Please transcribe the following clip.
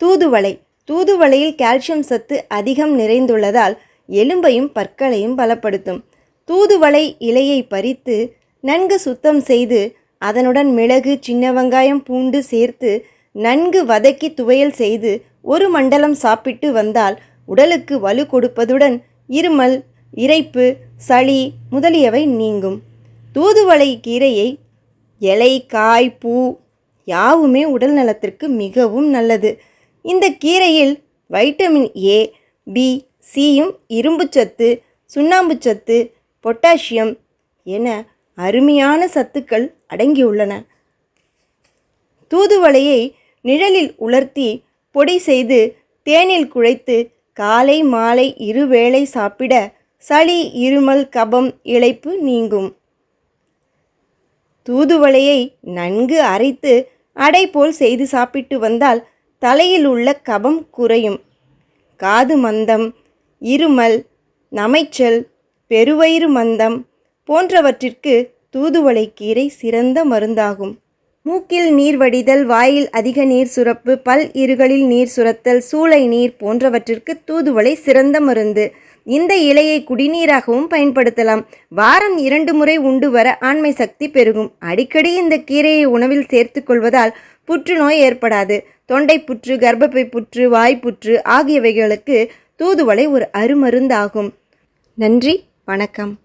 தூதுவளை. தூதுவளையில் கால்சியம் சத்து அதிகம் நிறைந்துள்ளதால் எலும்பையும் பற்களையும் பலப்படுத்தும். தூதுவளை இலையை பறித்து நன்கு சுத்தம் செய்து அதனுடன் மிளகு சின்ன வெங்காயம் பூண்டு சேர்த்து நன்கு வதக்கி துவையல் செய்து ஒரு மண்டலம் சாப்பிட்டு வந்தால் உடலுக்கு வலு கொடுப்பதுடன் இருமல் இரைப்பு சளி முதலியவை நீங்கும். தூதுவளை கீரையை இலை காய் பூ யாவுமே உடல் நலத்திற்கு மிகவும் நல்லது. இந்த கீரையில் வைட்டமின் ஏ பி சியும் இரும்புச்சத்து சுண்ணாம்புச்சத்து பொட்டாசியம் என அருமையான சத்துக்கள் அடங்கியுள்ளன. தூதுவளையை நிழலில் உலர்த்தி பொடி செய்து தேனில் குழைத்து காலை மாலை இருவேளை சாப்பிட சளி இருமல் கபம் இளைப்பு நீங்கும். தூதுவளையை நன்கு அரைத்து அடை போல் செய்து சாப்பிட்டு வந்தால் தலையில் உள்ள கபம் குறையும். காது மந்தம் இருமல் நமைச்சல் பெருவயிறு மந்தம் போன்றவற்றிற்கு தூதுவளை கீரை சிறந்த மருந்தாகும். மூக்கில் நீர் வடிதல் வாயில் அதிக நீர் சுரப்பு பல் இருகளில் நீர் சுரத்தல் சூளை நீர் போன்றவற்றிற்கு தூதுவளை சிறந்த மருந்து. இந்த இலையை குடிநீராகவும் பயன்படுத்தலாம். வாரம் இரண்டு முறை உண்டு வர ஆண்மை சக்தி பெருகும். அடிக்கடி இந்த கீரையை உணவில் சேர்த்துக்கொள்வதால் புற்றுநோய் ஏற்படாது. தொண்டை புற்று கர்ப்பப்பை புற்று வாய்ப்புற்று ஆகியவைகளுக்கு தூதுவளை ஒரு அருமருந்தாகும். நன்றி வணக்கம்.